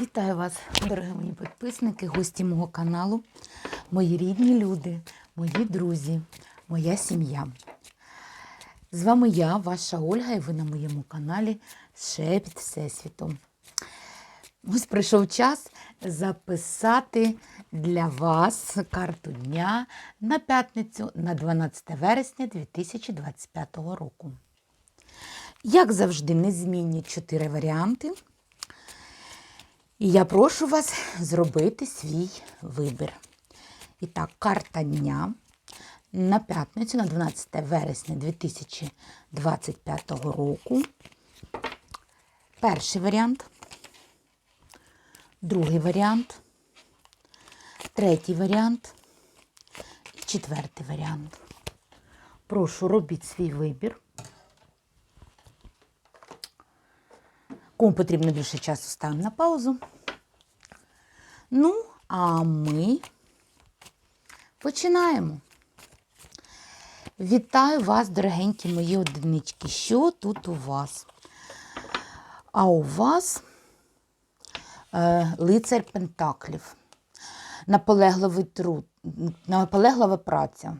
Вітаю вас, дорогі мої підписники, гості мого каналу, мої рідні люди, мої друзі, моя сім'я. З вами я, ваша Ольга, і ви на моєму каналі Шепіт Всесвіту. Ось прийшов час записати для вас карту дня на п'ятницю на 12 вересня 2025 року. Як завжди, незмінні чотири варіанти. І я прошу вас зробити свій вибір. І так, карта дня на п'ятницю, на 12 вересня 2025 року. Перший варіант, другий варіант, третій варіант і четвертий варіант. Прошу, робіть свій вибір. Кому потрібно більше часу, ставимо на паузу. Ну, а ми починаємо. Вітаю вас, дорогенькі мої одинички. Що тут у вас? А у вас е, лицар Пентаклів, наполегливий труд, наполеглива праця,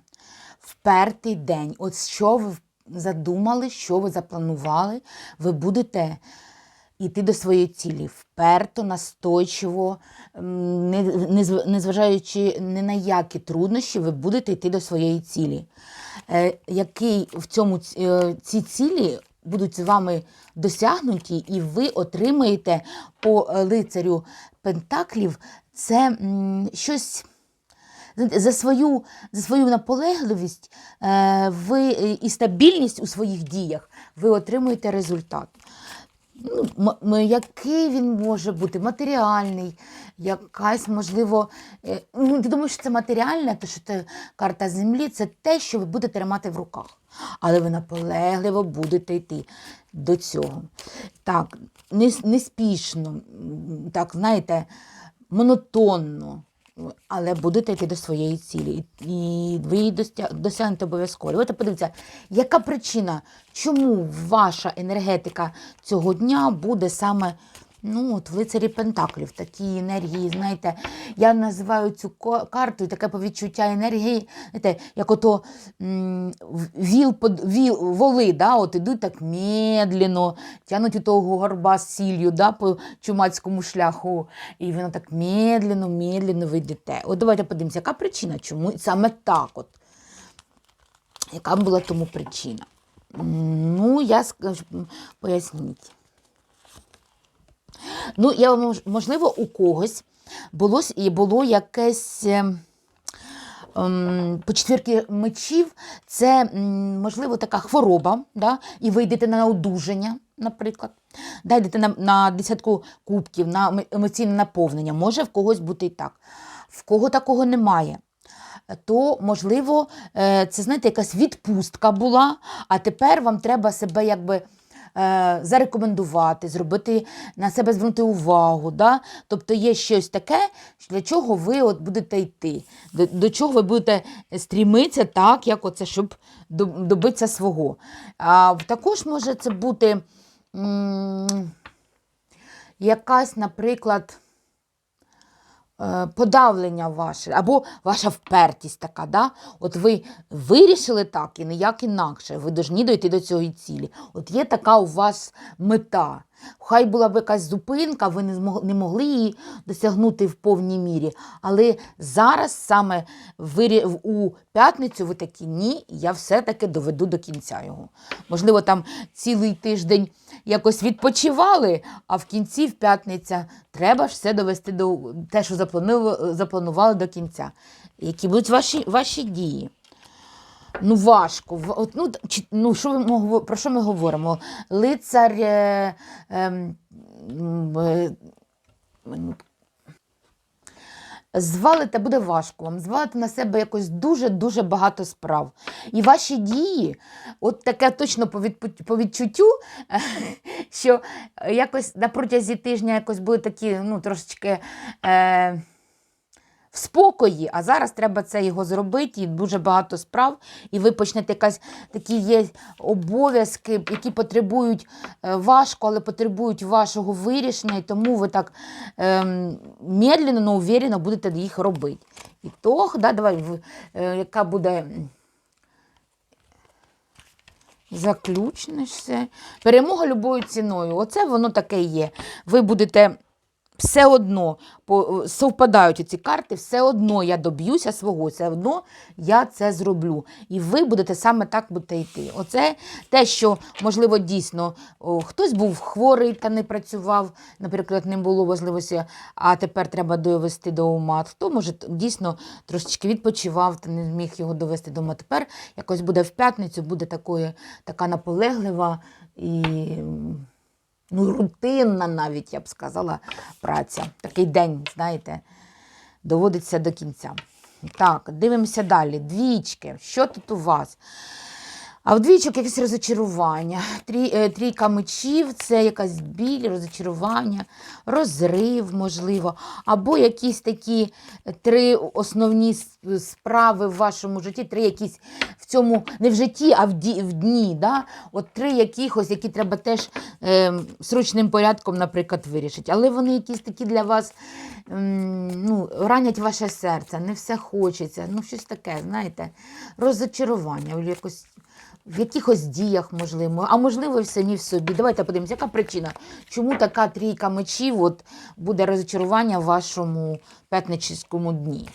впертий день. От що ви задумали, що ви запланували, ви будете йти до своєї цілі вперто, настойчиво, незважаючи ні на які труднощі, ви будете йти до своєї цілі. Е, Який в цьому е, ці цілі будуть з вами досягнуті, і ви отримаєте по е, лицарю Пентаклів це щось. За свою, за свою наполегливість ви, і стабільність у своїх діях ви отримуєте результат. Ну, який він може бути? Матеріальний, якась, можливо, е, ну, ти думаєш, що це матеріальне, то що це карта землі, це те, що ви будете тримати в руках. Але ви наполегливо будете йти до цього. Так, не, неспішно, так, знаєте, монотонно. Але будете йти до своєї цілі, і ви її досягнете обов'язково. От подивіться, яка причина, чому ваша енергетика цього дня буде саме ну, от в лицарі Пентаклів, такі енергії, знаєте, я називаю цю карту таке повідчуття енергії, знаєте, як ото віл, віл, воли, да, от ідуть так медленно, тянуть у того горба з сіллю да, по чумацькому шляху, і воно так медленно, медленно ви йдете. От давайте подивимося, яка причина, чому саме так от. Яка була тому причина? Ну, я скажу, поясніть. Ну, я можливо, у когось було, було якесь. е, ем, По четвірки мечів це, можливо, така хвороба, да? і ви йдете на одужання, наприклад. Да, йдете на, на десятку кубків, на ем- емоційне наповнення. Може в когось бути і так. В кого такого немає. То, можливо, е, це, знаєте, якась відпустка була, а тепер вам треба себе якби зарекомендувати, зробити на себе звернути увагу. Да? Тобто є щось таке, для чого ви от будете йти, до, до чого ви будете стрімитися, так, як оце, щоб добитися свого. А також може це бути м, якась, наприклад, е, подавлення ваше, або ваша впертість така. Да? От ви вирішили так і ніяк інакше. Ви повинні дойти до цієї цілі. От є така у вас мета. Хай була б якась зупинка, ви не, могли її досягнути в повній мірі. Але зараз саме у п'ятницю ви такі ні, я все-таки доведу до кінця його. Можливо, там цілий тиждень якось відпочивали, а в кінці, в п'ятниця, треба ж все довести до те, що запланували, до кінця. Які будуть ваші, ваші дії? Ну, важко. От, ну, чи- ну, що ми, про що ми говоримо? Лицар. Е, е, е, Звалити буде важко вам, звалити на себе якось дуже-дуже багато справ. І ваші дії, от таке точно по відчуттю, що якось на протязі тижня якось були такі, ну, трошечки. Е, в спокої, а зараз треба це його зробити, і дуже багато справ, і ви почнете якась такі є обов'язки, які потребують е, важко, але потребують вашого вирішення, і тому ви так ем, медленно, но уверенно будете їх робити. І то, да, давай, е, яка буде заключне все. Перемога любою ціною. Оце воно таке є. Ви будете все одно по, совпадають ці карти, все одно я доб'юся свого, все одно я це зроблю. І ви будете саме так будете йти. Оце те, що, можливо, дійсно хтось був хворий та не працював, наприклад, не було можливості, а тепер треба довести до ума. Хто, може, дійсно трошечки відпочивав та не зміг його довести до ума. Тепер якось буде в п'ятницю, буде такої, така наполеглива і ну, рутинна навіть, я б сказала, праця. Такий день, знаєте, доводиться до кінця. Так, дивимося далі. Двічки. Що тут у вас? А в двічок якесь розочарування. Трі, е, трійка мечів це якась біль, розочарування, розрив, можливо, або якісь такі три основні справи в вашому житті, три якісь в цьому, не в житті, а в, ді, в дні. Да? От три якихось, які треба теж е, срочним порядком, наприклад, вирішити. Але вони якісь такі для вас м, ну, ранять ваше серце, не все хочеться. Ну, щось таке, знаєте, розочарування, якось в якихось діях, можливо, а можливо, все самі в собі. Давайте подивимося, яка причина, чому така трійка мечів от, буде розчарування в вашому п'ятничському дні.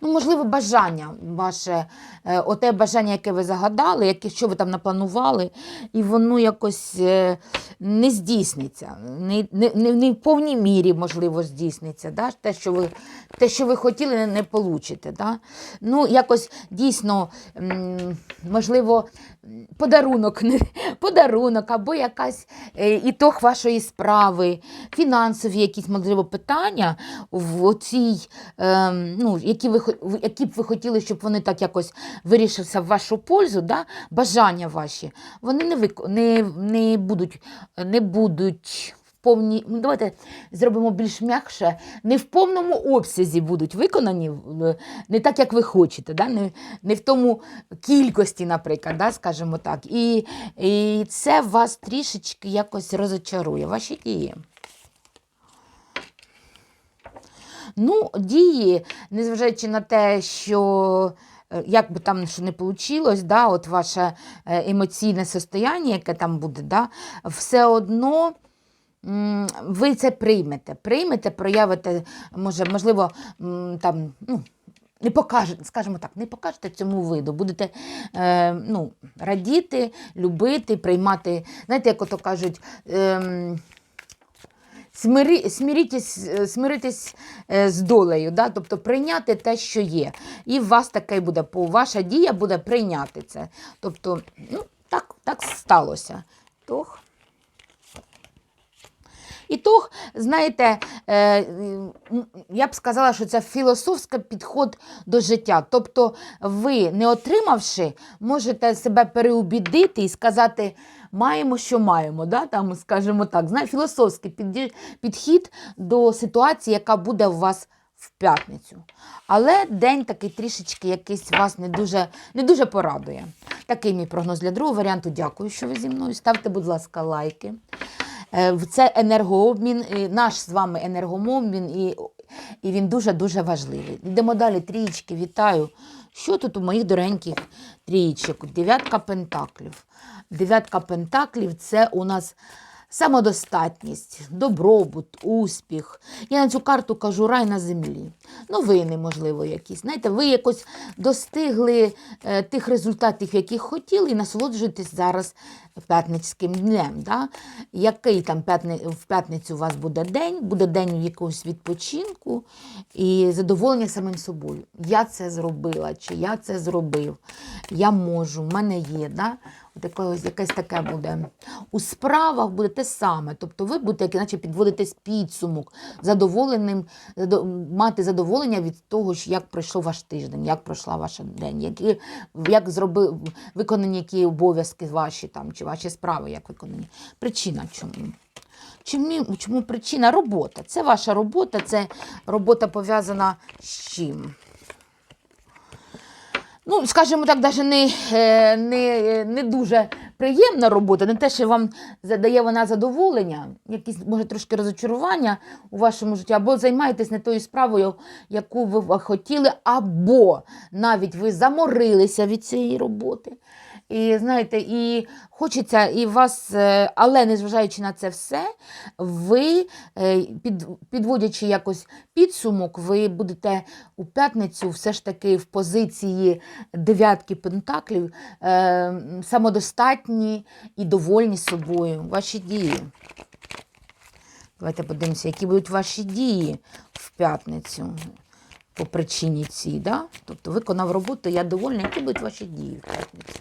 Ну, можливо, бажання ваше, е, оте бажання, яке ви загадали, яке, що ви там напланували, і воно якось е, не здійсниться, не, не, не, не в повній мірі, можливо, здійсниться. Да? Те, що ви, те, що ви хотіли, не, получите. Да? Ну, якось дійсно, можливо, подарунок, подарунок або якась е, ітог вашої справи, фінансові якісь, можливо, питання в цій, е, ну, які, ви, хо- в- які б ви хотіли, щоб вони так якось вирішилися в вашу пользу, да? бажання ваші, вони не, вик... не, не будуть, не будуть в повній, ну, давайте зробимо більш м'якше, не в повному обсязі будуть виконані, не так, як ви хочете, да? не, не в тому кількості, наприклад, да? скажімо так. І, і це вас трішечки якось розочарує, ваші дії. Ну, дії, незважаючи на те, що е, як би там що не вийшло, да, от ваше е, емоційне состояння, яке там буде, да, все одно ви це приймете. Приймете, проявите, може, можливо, там, ну, не покажете, скажімо так, не покажете цьому виду, будете е, ну, радіти, любити, приймати, знаєте, як ото кажуть. ем, Смирі, смирітесь, е, смиритись е, з долею, да? тобто прийняти те, що є. І у вас таке буде, ваша дія буде прийняти це. Тобто, ну, так, так сталося. Тох. І знаєте, е, я б сказала, що це філософський підход до життя. Тобто, ви, не отримавши, можете себе переубідити і сказати, маємо, що маємо. Да? Там, скажімо так, знає, філософський підхід до ситуації, яка буде у вас в п'ятницю. Але день такий трішечки якийсь вас не дуже, не дуже порадує. Такий мій прогноз для другого варіанту. Дякую, що ви зі мною. Ставте, будь ласка, лайки. Е, Це енергообмін, наш з вами енергообмін, і, і він дуже-дуже важливий. Йдемо далі. Трієчки, вітаю. Що тут у моїх дореньких трієчок? Дев'ятка пентаклів. Дев'ятка пентаклів це у нас самодостатність, добробут, успіх. Я на цю карту кажу рай на землі. Новини, можливо, якісь. Знаєте, ви якось достигли е, тих результатів, яких хотіли, і насолоджуєтесь зараз п'ятницьким днем. Да? Який там в п'ятницю у вас буде день, буде день якогось відпочинку і задоволення самим собою. Я це зробила, чи я це зробив, я можу, в мене є. Да? Якось, якесь таке буде. У справах буде те саме. Тобто ви будете, як іначе підводитись підсумок, задоволеним, задо- мати задоволення від того, як пройшов ваш тиждень, як пройшла ваша день, які, як зробив, виконані які обов'язки ваші там, чи ваші справи як виконані. Причина чому? Чому, чому причина? Робота. Це ваша робота, це робота пов'язана з чим? Ну, скажімо так, навіть не, е, не, не дуже приємна робота, не те, що вам задає вона задоволення, якісь, може, трошки розочарування у вашому житті, або займаєтесь не тою справою, яку ви хотіли, або навіть ви заморилися від цієї роботи. І знаєте, і хочеться, і вас, е, але незважаючи на це все, ви, е, під, підводячи якось підсумок, ви будете у п'ятницю все ж таки в позиції дев'ятки пентаклів е, самодостатні і довольні собою. Ваші дії. Давайте подивимося, які будуть ваші дії в п'ятницю по причині цій. Да? Тобто виконав роботу, я довольна, які будуть ваші дії в п'ятницю.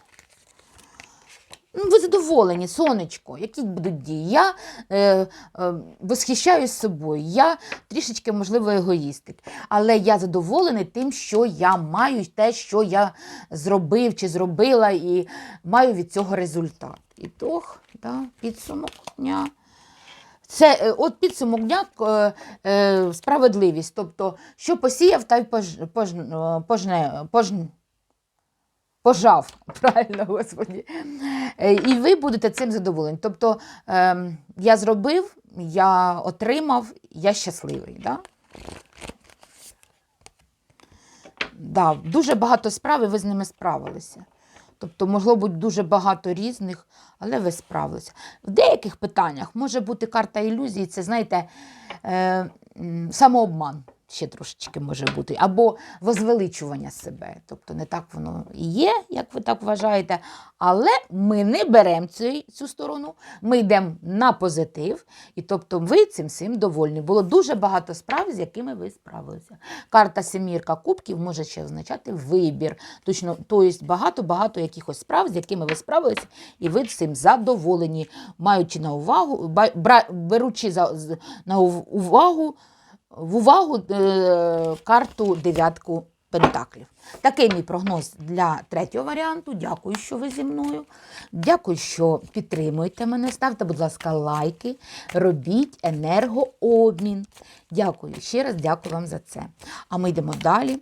Ну, ви задоволені, сонечко, які будуть дії? Я е, е, восхищаюсь собою, я трішечки, можливо, егоїстик, але я задоволений тим, що я маю, те, що я зробив чи зробила, і маю від цього результат. Ітог, да, підсумок дня. Це е, от підсумок дня е, е, справедливість. Тобто, що посіяв, та й пож, пож, пожне, пож, пожав. Правильно, Господі. Е, І ви будете цим задоволені. Тобто, е, я зробив, я отримав, я щасливий. Да? Да, дуже багато справ, і ви з ними справилися. Тобто, могло бути дуже багато різних, але ви справилися. В деяких питаннях може бути карта ілюзії, це, знаєте, е, самообман ще трошечки може бути, або возвеличування себе. Тобто не так воно і є, як ви так вважаєте. Але ми не беремо цю, цю сторону, ми йдемо на позитив, і тобто ви цим всім довольні. Було дуже багато справ, з якими ви справилися. Карта Семірка Кубків може ще означати вибір. Точно, тобто багато-багато якихось справ, з якими ви справилися, і ви цим задоволені, маючи на увагу, беручи на увагу в увагу е, карту дев'ятку пентаклів. Такий мій прогноз для третього варіанту. Дякую, що ви зі мною. Дякую, що підтримуєте мене. Ставте, будь ласка, лайки, робіть енергообмін. Дякую. Ще раз дякую вам за це. А ми йдемо далі.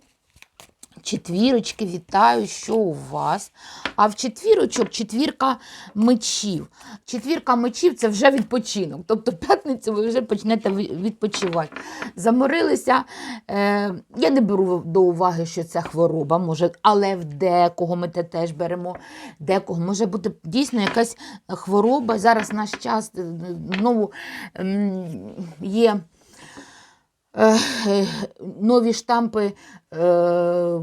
Четвірочки, вітаю, що у вас? А в четвірочок четвірка мечів. Четвірка мечів це вже відпочинок. Тобто п'ятницю ви вже почнете відпочивати. Заморилися. Е, я не беру до уваги, що це хвороба, може, але в декого ми те теж беремо. Декого може бути дійсно якась хвороба. Зараз наш час е, знову м, є нові штампи е,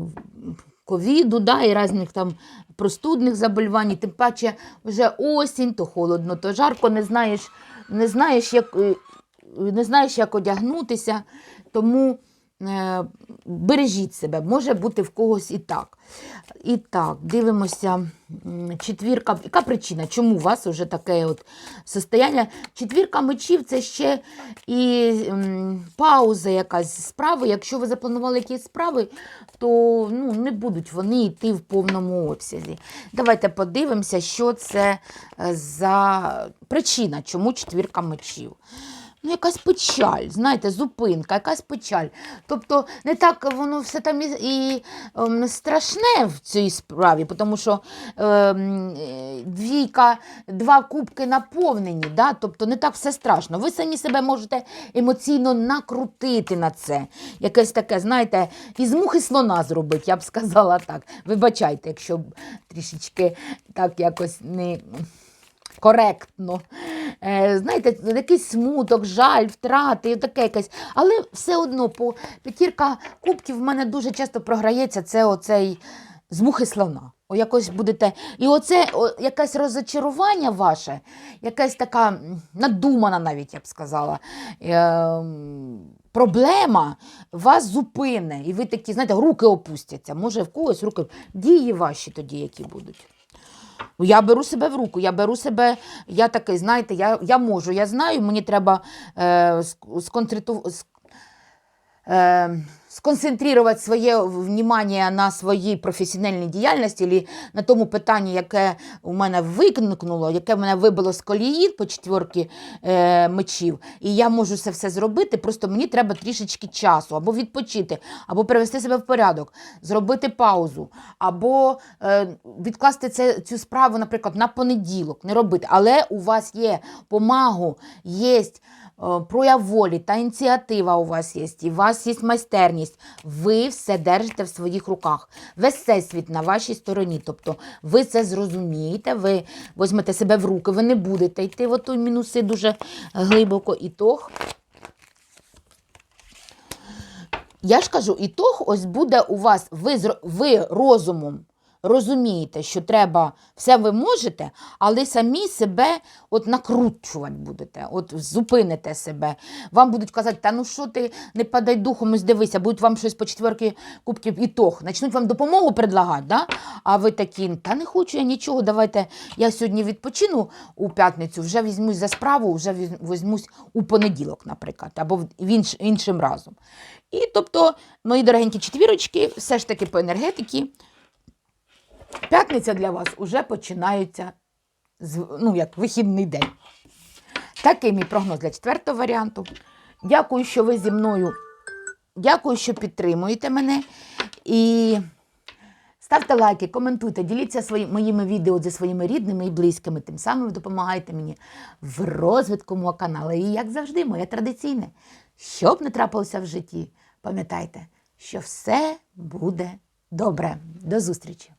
ковіду, да, і різних там простудних заболівань, тим паче вже осінь, то холодно, то жарко, не знаєш, не знаєш, як, е, не знаєш, як одягнутися, тому бережіть себе, може бути в когось і так. І так, дивимося. Четвірка. Яка причина? Чому у вас вже таке от состояння? Четвірка мечів це ще і пауза якась справи. Якщо ви запланували якісь справи, то ну, не будуть вони йти в повному обсязі. Давайте подивимося, що це е, за причина, чому четвірка мечів. Ну, якась печаль, знаєте, зупинка, якась печаль. Тобто не так воно все там і, і ем, страшне в цій справі, тому що ем, двійка, два кубки наповнені, да? тобто не так все страшно. Ви самі себе можете емоційно накрутити на це. Якесь таке, знаєте, із мухи слона зробити, я б сказала так. Вибачайте, якщо трішечки так якось не коректно. Е, знаєте, якийсь смуток, жаль, втрати, таке якесь. Але все одно по п'ятірка кубків в мене дуже часто програється це оцей з слона. О, якось будете. І оце о, якесь розочарування ваше, якась така надумана, навіть я б сказала. Е, Проблема вас зупине, і ви такі, знаєте, руки опустяться. Може, в когось руки. Дії ваші тоді, які будуть. Ну, Я беру себе в руку, я беру себе, я такий, знаєте, я, я можу, я знаю, мені треба е, сконцентрувати. е, сконцентрувати своє внимание на своїй професіональній діяльності, або на тому питанні, яке у мене виникнуло, яке мене вибило з колії по четверки е, мечів, і я можу це все зробити, просто мені треба трішечки часу, або відпочити, або привести себе в порядок, зробити паузу, або е, відкласти це, цю справу, наприклад, на понеділок, не робити. Але у вас є помагу, є е, прояв волі та ініціатива у вас є, і у вас є майстерність. Ви все держите в своїх руках. Весь всесвіт на вашій стороні. Тобто ви це зрозумієте, ви візьмете себе в руки, ви не будете йти в ту мінуси дуже глибоко. Ітог. Я ж кажу, ітог ось буде у вас, ви, ви розумом розумієте, що треба, все ви можете, але самі себе от накручувати будете, от зупините себе. Вам будуть казати, та ну що ти не падай духом, ось дивися, будуть вам щось по четверки кубків ітог. Начнуть вам допомогу предлагати, да? а ви такі, та не хочу я нічого, давайте я сьогодні відпочину у п'ятницю, вже візьмусь за справу, вже візьмусь у понеділок, наприклад, або в інш, іншим разом. І тобто, мої дорогенькі четвірочки, все ж таки по енергетиці, п'ятниця для вас уже починається ну, як вихідний день. Такий мій прогноз для четвертого варіанту. Дякую, що ви зі мною. Дякую, що підтримуєте мене. І ставте лайки, коментуйте, діліться свої, моїми відео зі своїми рідними і близькими. Тим самим ви допомагаєте мені в розвитку мого каналу. І, як завжди, моє традиційне. Що б не трапилося в житті, пам'ятайте, що все буде добре. До зустрічі!